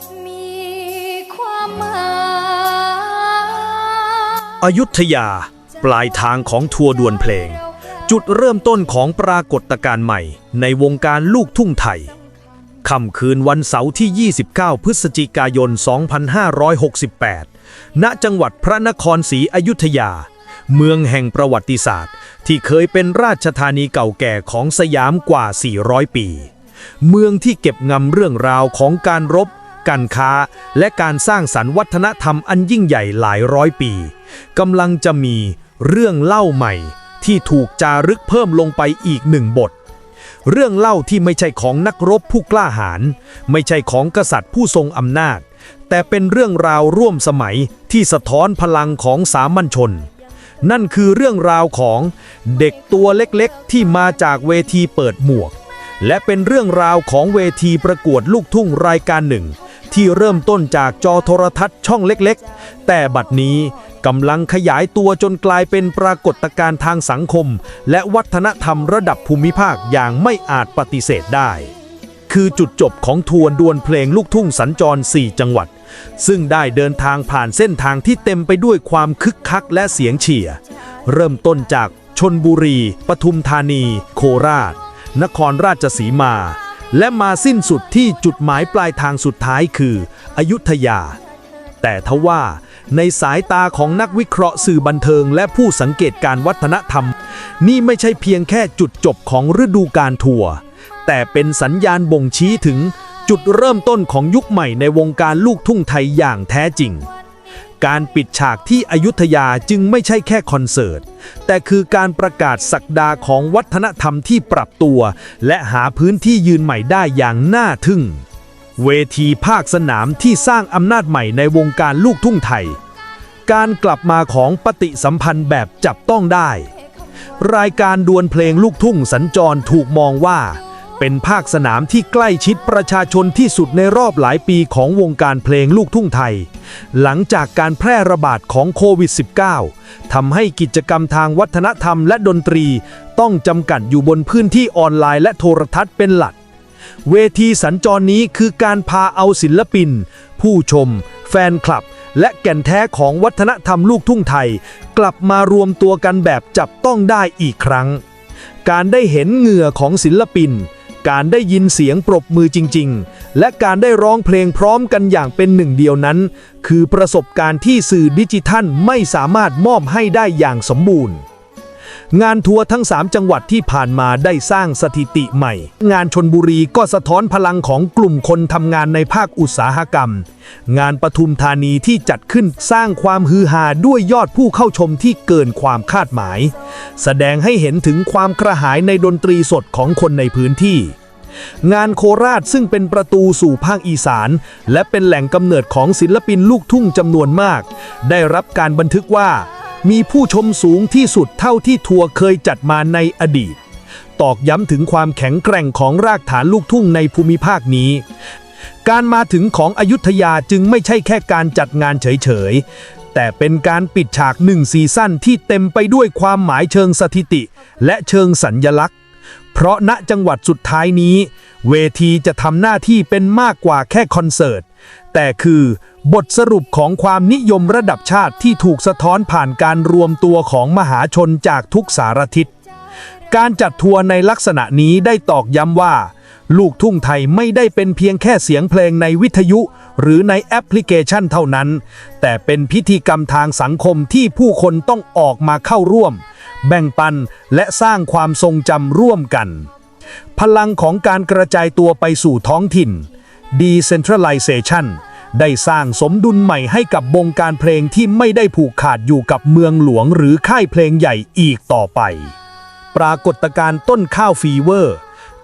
กมีความหมายอยุธยา ปลายทางของทัวร์ดวนเพลง จุดเริ่มต้นของปรากฏการณ์ใหม่ ในวงการลูกทุ่งไทยค่ำคืนวันเสาร์ที่ 29 พฤศจิกายน 2568 ณ จังหวัดพระนครศรีอยุธยา เมืองแห่งประวัติศาสตร์ ที่เคยเป็นราชธานีเก่าแก่ของสยามกว่า 400 ปี เมืองที่เก็บงำเรื่องราวของการรบ การค้า และการสร้างสรรค์วัฒนธรรมอันยิ่งใหญ่หลายร้อยปีกำลังจะมีเรื่องเล่าใหม่ ที่ถูกจารึกเพิ่มลงไปอีกหนึ่งบท เรื่องเล่าที่ไม่ใช่ของนักรบผู้กล้าหาญไม่ใช่ของกษัตริย์ผู้ทรงอำนาจ แต่เป็นเรื่องราวร่วมสมัยที่สะท้อนพลังของสามัญชน นั่นคือเรื่องราวของเด็กตัวเล็กๆ ที่มาจากเวทีเปิดหมวกและเป็นเรื่องราวของเวทีประกวดลูกทุ่งรายการหนึ่ง ที่เริ่มต้นจากจอโทรทัศน์ช่องเล็กๆ แต่บัดนี้กำลังขยายตัวจนกลายเป็นปรากฏการณ์ทางสังคม และวัฒนธรรมระดับภูมิภาคอย่างไม่อาจปฏิเสธได้ คือจุดจบของทวนดวลเพลงลูกทุ่งสัญจร 4 จังหวัด ซึ่งได้เดินทางผ่านเส้นทางที่เต็มไปด้วยความคึกคักและเสียงเฉียร์เริ่มต้นจากชนบุรี ปทุมธานี โคราช นครราชสีมา และมาสิ้นสุดที่จุดหมายปลายทางสุดท้ายคืออยุธยา แต่ทว่าในสายตาของนักวิเคราะห์สื่อบันเทิง และผู้สังเกตการวัฒนธรรม นี่ไม่ใช่เพียงแค่จุดจบของฤดูการทัวร์แต่เป็นสัญญาณบ่งชี้ถึงจุดเริ่มต้นของยุคใหม่ในวงการลูกทุ่งไทยอย่างแท้จริง การปิดฉากที่อยุธยาจึงไม่ใช่แค่คอนเสิร์ต แต่คือการประกาศศักดาของวัฒนธรรมที่ปรับตัว และหาพื้นที่ยืนใหม่ได้อย่างน่าทึ่ง เวทีภาคสนามที่สร้างอำนาจใหม่ในวงการลูกทุ่งไทย การกลับมาของปฏิสัมพันธ์แบบจับต้องได้ รายการดวลเพลงลูกทุ่งสัญจรถูกมองว่า เป็นภาคสนามที่ใกล้ชิดประชาชนที่สุดในรอบหลายปีของวงการเพลงลูกทุ่งไทย หลังจากการแพร่ระบาดของโควิด -19 ทำให้กิจกรรมทางวัฒนธรรมและดนตรี ต้องจำกัดอยู่บนพื้นที่ออนไลน์และโทรทัศน์เป็นหลัก เวทีสัญจรนี้คือการพาเอาศิลปิน ผู้ชม แฟนคลับ และแก่นแท้ของวัฒนธรรมลูกทุ่งไทย กลับมารวมตัวกันแบบจับต้องได้อีกครั้ง การได้เห็นเหงื่อของศิลปิน การได้ยินเสียงปรบมือจริง ๆ และการได้ร้องเพลงพร้อมกันอย่างเป็นหนึ่งเดียวนั้น คือประสบการณ์ที่สื่อดิจิทัลไม่สามารถมอบให้ได้อย่างสมบูรณ์ งานทัวร์ทั้ง 3 จังหวัดที่ผ่านมาได้สร้างสถิติใหม่ งานชนบุรีก็สะท้อนพลังของกลุ่มคนทำงานในภาคอุตสาหกรรม งานปทุมธานีที่จัดขึ้นสร้างความฮือฮาด้วยยอดผู้เข้าชมที่เกินความคาดหมาย แสดงให้เห็นถึงความกระหายในดนตรีสดของคนในพื้นที่ งานโคราชซึ่งเป็นประตูสู่ภาคอีสาน และเป็นแหล่งกำเนิดของศิลปินลูกทุ่งจำนวนมาก ได้รับการบันทึกว่า มีผู้ชมสูงที่สุดเท่าที่ทัวร์เคยจัดมาในอดีต ตอกย้ำถึงความแข็งแกร่งของรากฐานลูกทุ่งในภูมิภาคนี้ การมาถึงของอยุธยาจึงไม่ใช่แค่การจัดงานเฉยๆ แต่เป็นการปิดฉากหนึ่งซีซั่นที่เต็มไปด้วยความหมายเชิงสถิติ และเชิงสัญญลักษณ์ เพราะณจังหวัดสุดท้ายนี้ เวทีจะทำหน้าที่เป็นมากกว่าแค่คอนเสิร์ต แต่คือบทสรุปของความนิยมระดับชาติที่ถูกสะท้อนผ่านการรวมตัวของมหาชนจากทุกสารทิศ การจัดทัวร์ในลักษณะนี้ได้ตอกย้ำว่า ลูกทุ่งไทยไม่ได้เป็นเพียงแค่เสียงเพลงในวิทยุ หรือในแอปพลิเคชันเท่านั้น แต่เป็นพิธีกรรมทางสังคมที่ผู้คนต้องออกมาเข้าร่วม แบ่งปันและสร้างความทรงจำร่วมกัน พลังของการกระจายตัวไปสู่ท้องถิ่น Decentralization ได้สร้างสมดุลใหม่ให้กับวงการเพลงที่ไม่ได้ผูกขาดอยู่กับเมืองหลวงหรือค่ายเพลงใหญ่อีกต่อไป ปรากฏการณ์ต้นข้าวฟีเวอร์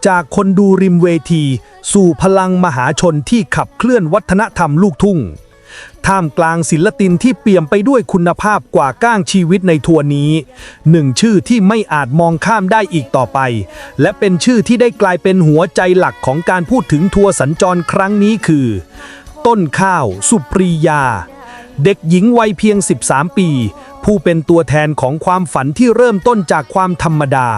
จากคนดูริมเวที สู่พลังมหาชนที่ขับเคลื่อนวัฒนธรรมลูกทุ่ง ท่ามกลางศิลปินที่เปี่ยมไปด้วยคุณภาพกว่าก้างชีวิตในทัวร์นี้ หนึ่งชื่อที่ไม่อาจมองข้ามได้อีกต่อไป และเป็นชื่อที่ได้กลายเป็นหัวใจหลักของการพูดถึงทัวร์สัญจรครั้งนี้คือ ต้นข้าว สุปรียา เด็กหญิงวัยเพียง 13 ปี ผู้เป็นตัวแทนของความฝันที่เริ่มต้นจากความธรรมดา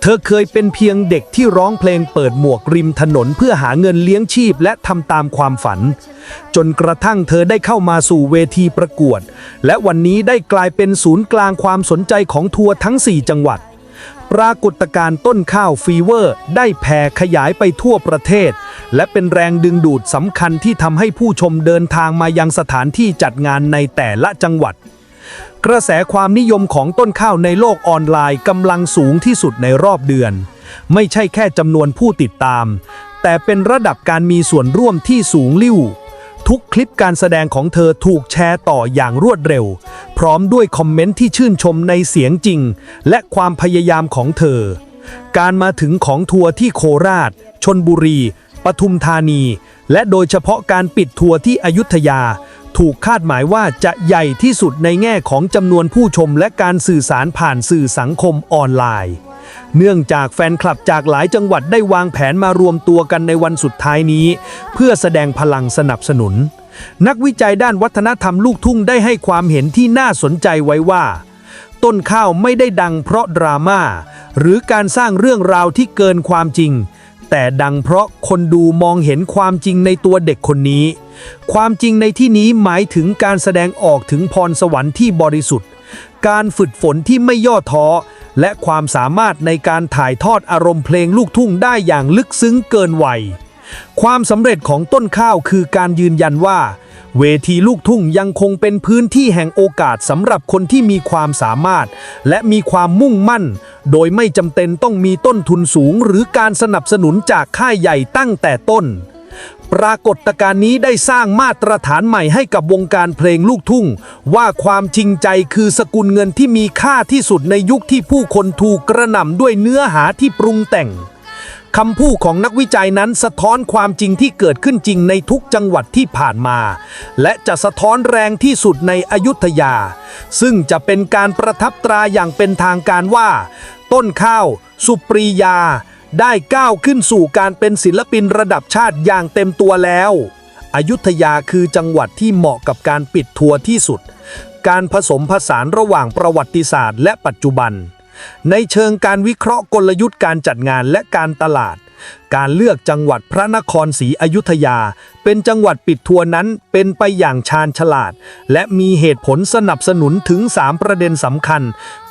เธอเคยเป็นเพียงเด็กที่ร้องเพลงเปิดหมวกริมถนนเพื่อหาเงินเลี้ยงชีพและทำตามความฝัน จนกระทั่งเธอได้เข้ามาสู่เวทีประกวด และวันนี้ได้กลายเป็นศูนย์กลางความสนใจของทัวร์ทั้ง 4 จังหวัด ปรากฏการณ์ต้นข้าวฟีเวอร์ ได้แผ่ขยายไปทั่วประเทศ และเป็นแรงดึงดูดสำคัญที่ทำให้ผู้ชมเดินทางมายังสถานที่จัดงานในแต่ละจังหวัด กระแสความนิยมของต้นข้าวในโลกออนไลน์กำลังสูงที่สุดในรอบเดือน ไม่ใช่แค่จำนวนผู้ติดตาม แต่เป็นระดับการมีส่วนร่วมที่สูงลิ่วทุกคลิปการแสดงของเธอถูกแชร์ต่ออย่างรวดเร็ว พร้อมด้วยคอมเมนต์ที่ชื่นชมในเสียงจริง และความพยายามของเธอ การมาถึงของทัวร์ที่โคราช ชนบุรี ปทุมธานี และโดยเฉพาะการปิดทัวร์ที่อยุธยา ถูกคาดหมายว่าจะใหญ่ที่สุดในแง่ของจำนวนผู้ชมและการสื่อสารผ่านสื่อสังคมออนไลน์ เนื่องจากแฟนคลับจากหลายจังหวัดได้วางแผนมารวมตัวกันในวันสุดท้ายนี้ เพื่อแสดงพลังสนับสนุน นักวิจัยด้านวัฒนธรรมลูกทุ่งได้ให้ความเห็นที่น่าสนใจไว้ว่า ต้นข้าวไม่ได้ดังเพราะดราม่าหรือการสร้างเรื่องราวที่เกินความจริง แต่ดังเพราะคนดูมองเห็นความจริงในตัวเด็กคนนี้ ความจริงในที่นี้หมายถึงการแสดงออกถึงพรสวรรค์ที่บริสุทธิ์ การฝึกฝนที่ไม่ย่อท้อ และความสามารถในการถ่ายทอดอารมณ์เพลงลูกทุ่งได้อย่างลึกซึ้งเกินวัย ความสำเร็จของต้นข้าวคือการยืนยันว่า เวทีลูกทุ่งยังคงเป็นพื้นที่แห่งโอกาสสำหรับคนที่มีความสามารถ และมีความมุ่งมั่น โดยไม่จำเป็นต้องมีต้นทุนสูง หรือการสนับสนุนจากค่ายใหญ่ตั้งแต่ต้น ปรากฏการณ์นี้ได้สร้างมาตรฐานใหม่ให้กับวงการเพลงลูกทุ่ง ว่าความจริงใจคือสกุลเงินที่มีค่าที่สุดในยุคที่ผู้คนถูกกระหน่ำด้วยเนื้อหาที่ปรุงแต่ง คำพูดของนักวิจัยนั้นสะท้อนความจริงที่เกิดขึ้นจริงในทุกจังหวัดที่ผ่านมา และจะสะท้อนแรงที่สุดในอยุธยา ซึ่งจะเป็นการประทับตราอย่างเป็นทางการว่า ต้นข้าว สุปรียา ได้ก้าวขึ้นสู่การเป็นศิลปินระดับชาติอย่างเต็มตัวแล้วอยุธยาคือจังหวัดที่เหมาะกับการปิดทัวร์ที่สุด การผสมผสานระหว่างประวัติศาสตร์และปัจจุบัน ในเชิงการวิเคราะห์กลยุทธ์การจัดงานและการตลาด การเลือกจังหวัดพระนครศรีอยุธยา เป็นจังหวัดปิดทัวร์นั้นเป็นไปอย่างชาญฉลาด และมีเหตุผลสนับสนุนถึง 3 ประเด็นสำคัญ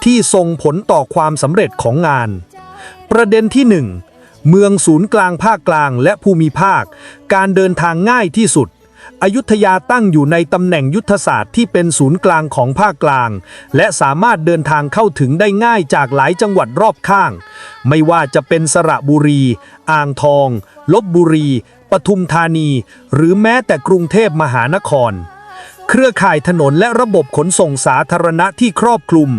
ที่ส่งผลต่อความสำเร็จของงาน ประเด็นที่ 1 เมืองศูนย์กลางภาคกลางและภูมิภาค การเดินทางง่ายที่สุด อยุธยาตั้งอยู่ในตำแหน่งยุทธศาสตร์ที่เป็นศูนย์กลางของภาคกลาง และสามารถเดินทางเข้าถึงได้ง่ายจากหลายจังหวัดรอบข้าง ไม่ว่าจะเป็นสระบุรี อ่างทอง ลบบุรี ปทุมธานี หรือแม้แต่กรุงเทพมหานคร เครือข่ายถนนและระบบขนส่งสาธารณะที่ครอบคลุม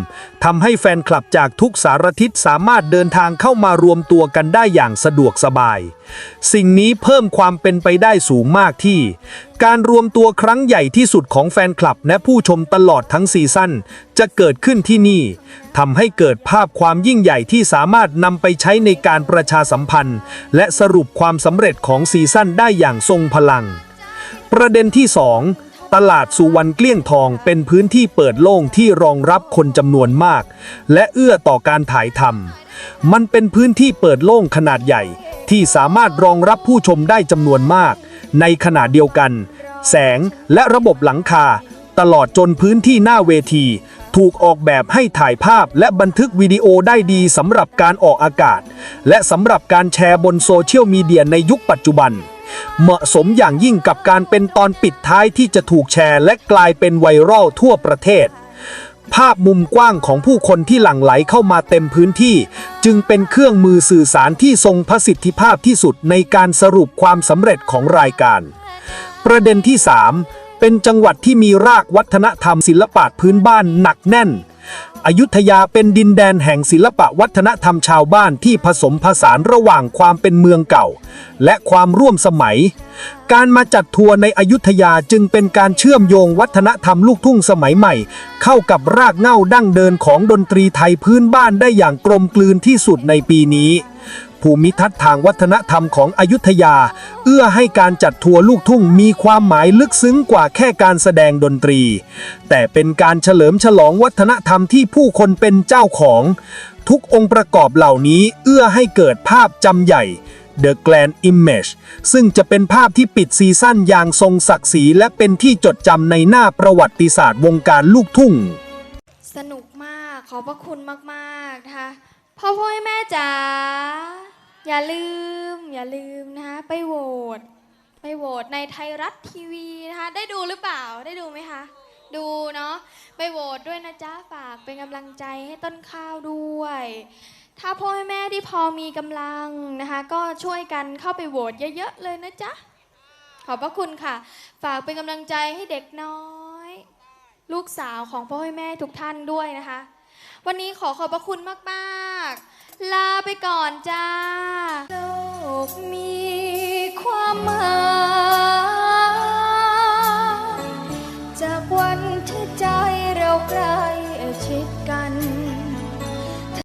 ทำให้แฟนคลับจากทุกสารทิศสามารถเดินทางเข้ามารวมตัวกันได้อย่างสะดวกสบาย สิ่งนี้เพิ่มความเป็นไปได้สูงมากที่ การรวมตัวครั้งใหญ่ที่สุดของแฟนคลับและผู้ชมตลอดทั้งซีซั่นจะเกิดขึ้นที่นี่ทำให้เกิดภาพความยิ่งใหญ่ที่สามารถนำไปใช้ในการประชาสัมพันธ์ และสรุปความสำเร็จของซีซั่นได้อย่างทรงพลัง ประเด็นที่ 2 ตลาดสุวรรณเกลี้ยงทองเป็นพื้นที่เปิดโล่งที่รองรับคนจำนวนมาก และเอื้อต่อการถ่ายทำมันเป็นพื้นที่เปิดโล่งขนาดใหญ่ ที่สามารถรองรับผู้ชมได้จำนวนมาก ในขณะเดียวกัน แสงและระบบหลังคา ตลอดจนพื้นที่หน้าเวที ถูกออกแบบให้ถ่ายภาพและบันทึกวิดีโอได้ดีสำหรับการออกอากาศ และสำหรับการแชร์บนโซเชียลมีเดียในยุคปัจจุบัน เหมาะสมอย่างยิ่งกับการเป็นตอนปิดท้ายที่จะถูกแชร์ และกลายเป็นไวรัลทั่วประเทศ ภาพมุมกว้างของผู้คนที่หลั่งไหลเข้ามาเต็มพื้นที่ จึงเป็นเครื่องมือสื่อสารที่ทรงประสิทธิภาพที่สุดในการสรุปความสำเร็จของรายการ ประเด็นที่ 3 เป็นจังหวัดที่มีรากวัฒนธรรมศิลปะพื้นบ้านหนักแน่น อยุธยาเป็นดินแดนแห่งศิลปะวัฒนธรรมชาวบ้านที่ผสมผสานระหว่างความเป็นเมืองเก่า และความร่วมสมัย การมาจัดทัวร์ในอยุธยาจึงเป็นการเชื่อมโยงวัฒนธรรมลูกทุ่งสมัยใหม่ เข้ากับรากเหง้าดั้งเดินของดนตรีไทยพื้นบ้านได้อย่างกลมกลืนที่สุดในปีนี้ ภูมิทัศน์ทางวัฒนธรรมของอยุธยา เอื้อให้การจัดทัวร์ลูกทุ่งมีความหมายลึกซึ้งกว่าแค่การแสดงดนตรี แต่เป็นการเฉลิมฉลองวัฒนธรรมที่ผู้คนเป็นเจ้าของ ทุกองค์ประกอบเหล่านี้เอื้อให้เกิดภาพจำใหญ่ The Grand Image ซึ่งจะเป็นภาพที่ปิดซีซั่นอย่างทรงศักดิ์ศรีและเป็นที่จดจำในหน้าประวัติศาสตร์วงการลูกทุ่ง สนุกมากขอบพระคุณมากๆนะคะ พ่อพ่อแม่จ๋าอย่าลืม อย่าลืมนะคะไปโหวตไปโหวตในไทยรัฐทีวีนะคะ ได้ดูหรือเปล่าได้ดูไหมคะ ดูเนาะไปโหวตด้วยนะจ๊ะฝากเป็นกำลังใจให้ต้นข้าวด้วย ถ้าพ่อแม่ที่พอมีกำลังนะคะ ก็ช่วยกันเข้าไปโหวตเยอะๆเลยนะจ๊ะขอบพระคุณค่ะ ฝากเป็นกำลังใจให้เด็กน้อย ลูกสาวของพ่อแม่ทุกท่านด้วยนะคะ วันนี้ขอขอบพระคุณมากๆ ลาไปก่อนจ้าโลกมีความหมายจากวันที่ใจเราใกล